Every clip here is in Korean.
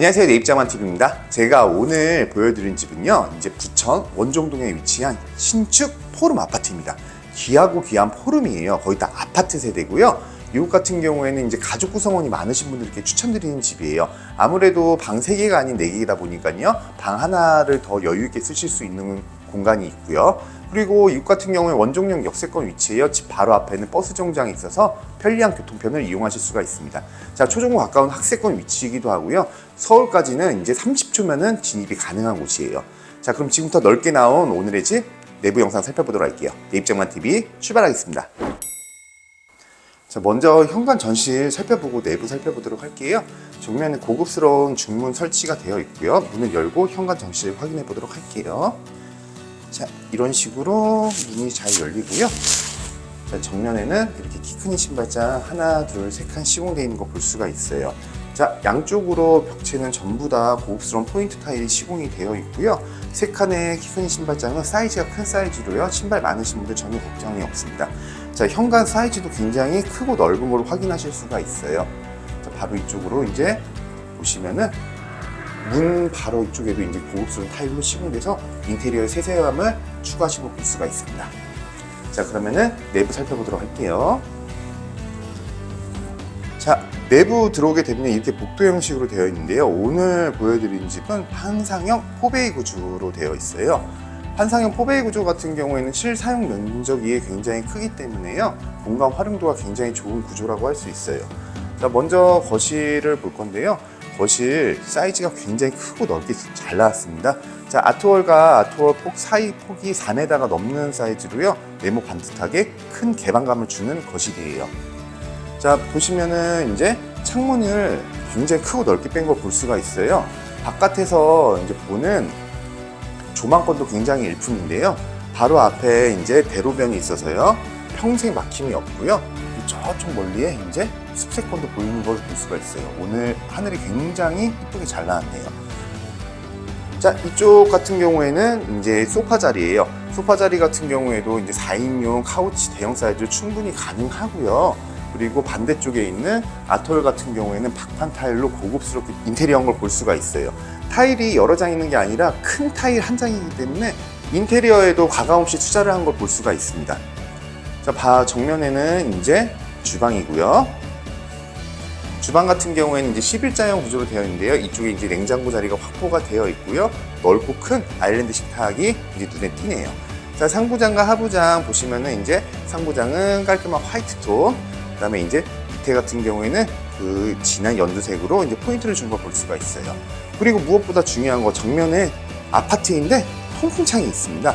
안녕하세요 네입자만 TV입니다. 제가 오늘 보여드린 집은요, 이제 부천 원종동에 위치한 신축 포름 아파트입니다. 귀하고 귀한 포름이에요. 거의 다 아파트 세대고요. 미국 같은 경우에는 이제 가족 구성원이 많으신 분들께 추천드리는 집이에요. 아무래도 방 3개가 아닌 4개이다 보니까요. 방 하나를 더 여유 있게 쓰실 수 있는 공간이 있고요. 그리고 이곳 같은 경우에 원종역 역세권 위치에요. 집 바로 앞에는 버스 정장이 있어서 편리한 교통편을 이용하실 수가 있습니다. 자, 초중고 가까운 학세권 위치이기도 하고요. 서울까지는 이제 30초면은 진입이 가능한 곳이에요. 자, 그럼 지금부터 넓게 나온 오늘의 집 내부 영상 살펴보도록 할게요. 내 입장만 TV 출발하겠습니다. 자, 먼저 현관 전실 살펴보고 내부 살펴보도록 할게요. 정면에 고급스러운 중문 설치가 되어 있고요. 문을 열고 현관 전실 확인해 보도록 할게요. 자, 이런 식으로 문이 잘 열리고요. 자, 정면에는 이렇게 키 큰 신발장 하나, 둘, 세 칸 시공되어 있는 거 볼 수가 있어요. 자, 양쪽으로 벽체는 전부 다 고급스러운 포인트 타일이 시공이 되어 있고요. 세 칸의 키 큰 신발장은 사이즈가 큰 사이즈로요. 신발 많으신 분들 전혀 걱정이 없습니다. 자, 현관 사이즈도 굉장히 크고 넓은 걸 확인하실 수가 있어요. 자, 바로 이쪽으로 이제 보시면은 문 바로 이쪽에도 이제 고급스러운 타일로 시공돼서 인테리어의 세세함을 추가하시고 볼 수가 있습니다. 자, 그러면은 내부 살펴보도록 할게요. 자, 내부 들어오게 되면 이렇게 복도 형식으로 되어 있는데요. 오늘 보여드린 집은 환상형 포베이 구조로 되어 있어요. 환상형 포베이 구조 같은 경우에는 실사용 면적이 굉장히 크기 때문에요. 공간 활용도가 굉장히 좋은 구조라고 할 수 있어요. 자, 먼저 거실을 볼 건데요. 거실 사이즈가 굉장히 크고 넓게 잘 나왔습니다. 자, 아트월과 아트월 폭 사이 폭이 4m가 넘는 사이즈로요. 네모 반듯하게 큰 개방감을 주는 거실이에요. 자, 보시면은 이제 창문을 굉장히 크고 넓게 뺀 걸 볼 수가 있어요. 바깥에서 이제 보는 조망권도 굉장히 일품인데요. 바로 앞에 이제 대로변이 있어서요. 평생 막힘이 없고요. 저쪽 멀리에 이제 숲세권도 보이는 걸 볼 수가 있어요. 오늘 하늘이 굉장히 이쁘게 잘 나왔네요. 자, 이쪽 같은 경우에는 이제 소파 자리예요. 소파 자리 같은 경우에도 이제 4인용 카우치 대형 사이즈 충분히 가능하고요. 그리고 반대쪽에 있는 아톨 같은 경우에는 박판 타일로 고급스럽게 인테리어한 걸 볼 수가 있어요. 타일이 여러 장 있는 게 아니라 큰 타일 한 장이기 때문에 인테리어에도 가감없이 투자를 한 걸 볼 수가 있습니다. 자, 바 정면에는 이제 주방이고요. 주방 같은 경우에는 이제 11자형 구조로 되어 있는데요. 이쪽에 이제 냉장고 자리가 확보가 되어 있고요. 넓고 큰 아일랜드 식탁이 이제 눈에 띄네요. 자, 상부장과 하부장 보시면은 이제 상부장은 깔끔한 화이트 톤, 그다음에 이제 밑에 같은 경우에는 그 진한 연두색으로 이제 포인트를 준 걸 볼 수가 있어요. 그리고 무엇보다 중요한 거 정면에 아파트인데 통풍창이 있습니다.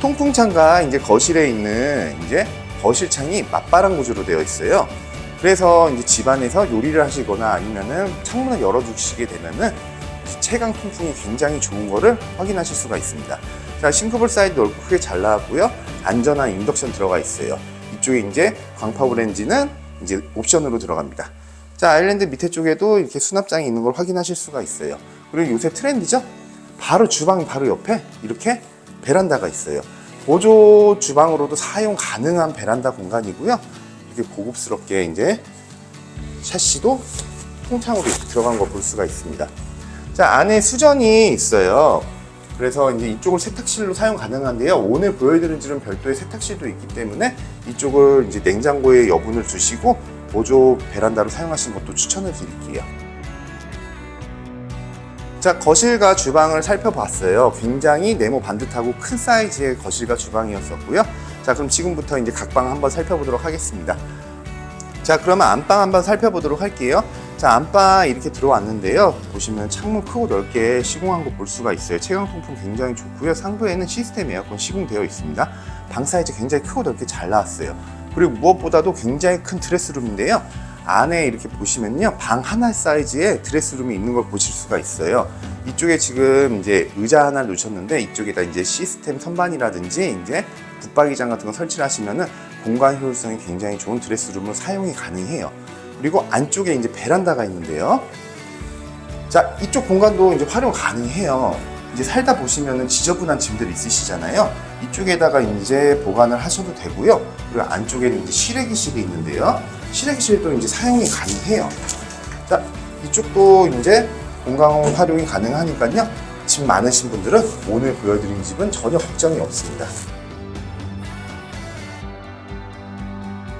통풍창과 이제 거실에 있는 이제 거실창이 맞바람 구조로 되어 있어요. 그래서 이제 집안에서 요리를 하시거나 아니면은 창문을 열어두시게 되면은 채광 통풍이 굉장히 좋은 거를 확인하실 수가 있습니다. 자, 싱크볼 사이드 넓고 크게 잘 나왔고요. 안전한 인덕션 들어가 있어요. 이쪽에 이제 광파 브랜지는 이제 옵션으로 들어갑니다. 자, 아일랜드 밑에 쪽에도 이렇게 수납장이 있는 걸 확인하실 수가 있어요. 그리고 요새 트렌드죠? 바로 주방 바로 옆에 이렇게 베란다가 있어요. 보조 주방으로도 사용 가능한 베란다 공간이고요. 이렇게 고급스럽게 이제 샤시도 통창으로 들어간 거 볼 수가 있습니다. 자, 안에 수전이 있어요. 그래서 이제 이쪽을 세탁실로 사용 가능한데요. 오늘 보여드린 집은 별도의 세탁실도 있기 때문에 이쪽을 이제 냉장고에 여분을 두시고 보조 베란다로 사용하시는 것도 추천을 드릴게요. 자, 거실과 주방을 살펴봤어요. 굉장히 네모 반듯하고 큰 사이즈의 거실과 주방이었었고요. 자, 그럼 지금부터 이제 각 방 한번 살펴보도록 하겠습니다. 자, 그러면 안방 한번 살펴보도록 할게요. 자, 안방 이렇게 들어왔는데요. 보시면 창문 크고 넓게 시공한 거 볼 수가 있어요. 채광 통풍 굉장히 좋고요. 상부에는 시스템 에어컨 시공되어 있습니다. 방 사이즈 굉장히 크고 넓게 잘 나왔어요. 그리고 무엇보다도 굉장히 큰 드레스룸인데요. 안에 이렇게 보시면요. 방 하나 사이즈의 드레스룸이 있는 걸 보실 수가 있어요. 이쪽에 지금 이제 의자 하나를 놓으셨는데 이쪽에다 이제 시스템 선반이라든지 이제 붙박이장 같은 거 설치를 하시면은 공간 효율성이 굉장히 좋은 드레스룸으로 사용이 가능해요. 그리고 안쪽에 이제 베란다가 있는데요. 자, 이쪽 공간도 이제 활용 가능해요. 이제 살다 보시면은 지저분한 짐들 있으시잖아요. 이쪽에다가 이제 보관을 하셔도 되고요. 그리고 안쪽에는 이제 실외기실이 있는데요. 실외기실도 이제 사용이 가능해요. 자, 이쪽도 이제 공간 활용이 가능하니까요. 집 많으신 분들은 오늘 보여드린 집은 전혀 걱정이 없습니다.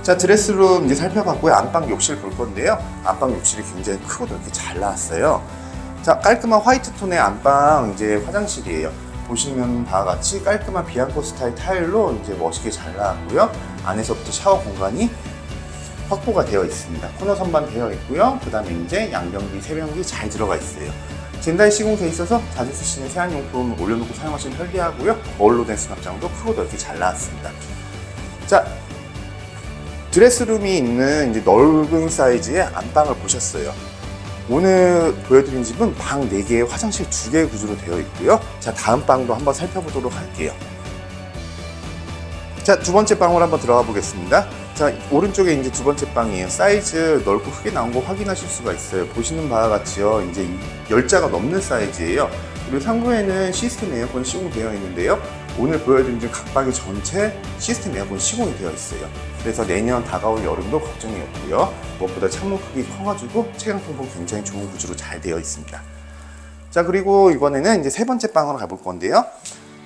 자 드레스룸 이제 살펴봤고요 안방 욕실 볼 건데요 안방 욕실이 굉장히 크고 넓게 잘 나왔어요 자 깔끔한 화이트 톤의 안방 이제 화장실이에요. 보시면 바와 같이 깔끔한 비앙코 스타일 타일로 이제 멋있게 잘 나왔고요. 안에서부터 샤워 공간이 확보가 되어 있습니다. 코너 선반 되어 있고요. 그 다음에 이제 양변기 세변기 잘 들어가 있어요. 젠다이 시공돼 있어서 자주 쓰시는 세안용품 올려놓고 사용하시면 편리하고요. 거울로 된 수납장도 크고 넓게 잘 나왔습니다. 자 드레스룸이 있는 이제 넓은 사이즈의 안방을 보셨어요. 오늘 보여드린 집은 방 4개, 화장실 2개의 구조로 되어 있고요. 자, 다음 방도 한번 살펴보도록 할게요. 자, 두 번째 방으로 한번 들어가 보겠습니다. 자, 오른쪽에 이제 두 번째 방이에요. 사이즈 넓고 크게 나온 거 확인하실 수가 있어요. 보시는 바와 같이요. 이제 열자가 넘는 사이즈예요. 그리고 상부에는 시스템 에어컨 시공되어 있는데요. 오늘 보여드린 집각 방이 전체 시스템 에어컨 시공이 되어 있어요. 그래서 내년 다가올 여름도 걱정이 없고요. 무엇보다 창문 크기 커가지고 체감 통풍 굉장히 좋은 구조로 잘 되어 있습니다. 자 그리고 이번에는 이제 세 번째 방으로 가볼 건데요.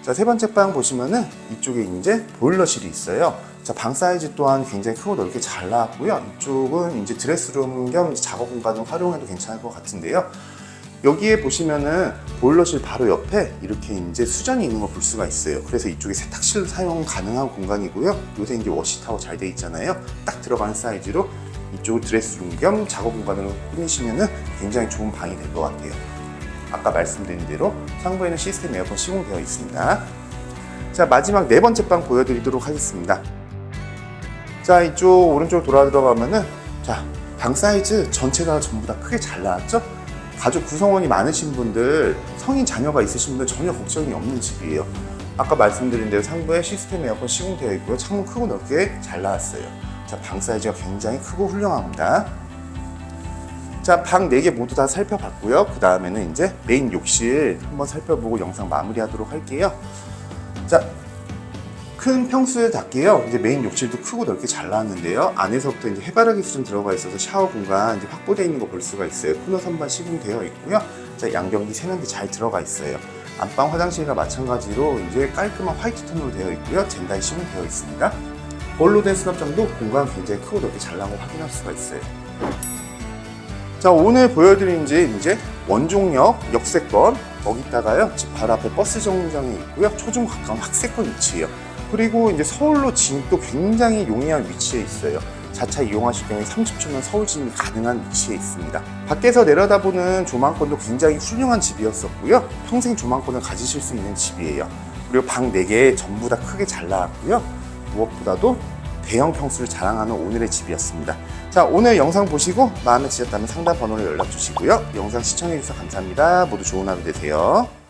자 세 번째 방 보시면은 이쪽에 이제 보일러실이 있어요. 자 방 사이즈 또한 굉장히 크고 넓게 잘 나왔고요. 이쪽은 이제 드레스룸 겸 작업 공간을 활용해도 괜찮을 것 같은데요. 여기에 보시면은 보일러실 바로 옆에 이렇게 이제 수전이 있는 거볼 수가 있어요. 그래서 이쪽에 세탁실 사용 가능한 공간이고요. 요새 이제 워시타워 잘 돼 있잖아요. 딱 들어가는 사이즈로 이쪽을 드레스룸 겸 작업 공간으로 꾸미시면은 굉장히 좋은 방이 될 것 같아요. 아까 말씀드린 대로 상부에는 시스템 에어컨 시공되어 있습니다. 자 마지막 네 번째 방 보여드리도록 하겠습니다. 자 이쪽 오른쪽 돌아 들어가면은 자 방 사이즈 전체가 전부 다 크게 잘 나왔죠? 가족 구성원이 많으신 분들, 성인 자녀가 있으신 분들 전혀 걱정이 없는 집이에요. 아까 말씀드린 대로 상부에 시스템 에어컨 시공되어 있고요. 창문 크고 넓게 잘 나왔어요. 자, 방 사이즈가 굉장히 크고 훌륭합니다. 자, 방 4개 모두 다 살펴봤고요. 그 다음에는 이제 메인 욕실 한번 살펴보고 영상 마무리하도록 할게요. 자, 큰 평수에답게요. 이제 메인 욕실도 크고 넓게 잘 나왔는데요. 안에서부터 이제 해바라기 수준 들어가 있어서 샤워 공간 이제 확보되어 있는 거 볼 수가 있어요. 코너 선반 시공되어 있고요. 자, 양변기 세면기 잘 들어가 있어요. 안방 화장실과 마찬가지로 이제 깔끔한 화이트 톤으로 되어 있고요. 젠다이 시공되어 있습니다. 볼로 된 수납장도 공간 굉장히 크고 넓게 잘 나온 거 확인할 수가 있어요. 자 오늘 보여드린 집 이제 원종역 역세권 거기다가요 집 바로 앞에 버스 정류장이 있고요 초중 가까운 학세권 위치예요 그리고 이제 서울로 진입도 굉장히 용이한 위치에 있어요 자차 이용하실 경우에 30초면 서울 진입이 가능한 위치에 있습니다 밖에서 내려다보는 조망권도 굉장히 훌륭한 집이었었고요 평생 조망권을 가지실 수 있는 집이에요 그리고 방 4개 전부 다 크게 잘 나왔고요 무엇보다도 대형 평수를 자랑하는 오늘의 집이었습니다. 자, 오늘 영상 보시고 마음에 드셨다면 상담 번호로 연락 주시고요. 영상 시청해주셔서 감사합니다. 모두 좋은 하루 되세요.